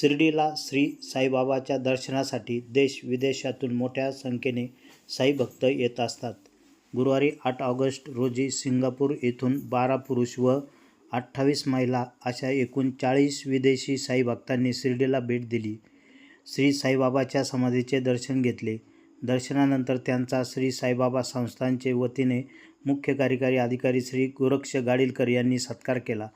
शिर्डीला श्री साईबाबाच्या दर्शनासाठी देश विदेशातून मोठ्या संख्येने साई भक्त येत असतात. गुरुवारी आठ ऑगस्ट रोजी सिंगापूर येथून बारा पुरुष व अठ्ठावीस महिला अशा एकूण चाळीस विदेशी साई भक्तांनी शिर्डीला भेट दिली. श्री साईबाबाच्या समाधीचे दर्शन घेतले. दर्शनानंतर त्यांचा श्री साईबाबा संस्थांचे वतीने मुख्य कार्यकारी अधिकारी श्री गोरक्ष गाडीलकर यांनी सत्कार केला.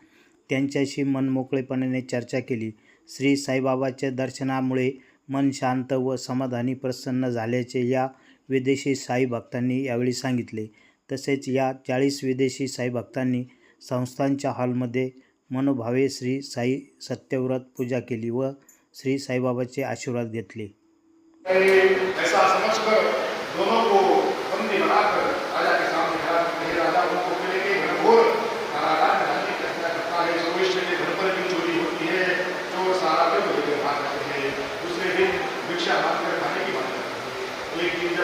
त्यांच्याशी मनमोकळेपणाने चर्चा केली. श्री साईबाबाच्या दर्शनामुळे मन शांत व समाधानी प्रसन्न झाल्याचे या विदेशी साई भक्तांनी यावेळी सांगितले. तसेच या चाळीस विदेशी साई भक्तांनी हॉलमध्ये मनोभावे श्री साई सत्यव्रत पूजा केली व श्री साईबाबाचे आशीर्वाद घेतले.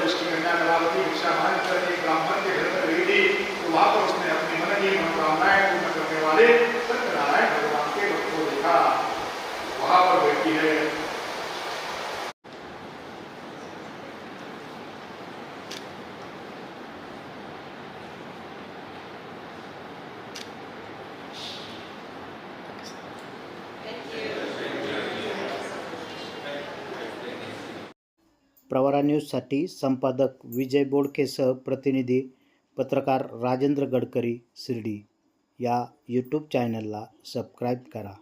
दृष्टि में दिन जब उसकी कन्या कलावती भिक्षा मांग कर ब्राह्मण के घर पर रेडी थी तो वहां पर उसने अपने मन की मनोकामनाएं पूर्ण करने वाले सत्यनारायण भगवान के भक्त को देखा वहां पर बैठी है प्रवरा न्यूजसाठी संपादक विजय बोडकेसह प्रतिनिधी पत्रकार राजेंद्र गडकरी शिर्डी. या यूट्यूब चॅनलला सबस्क्राईब करा.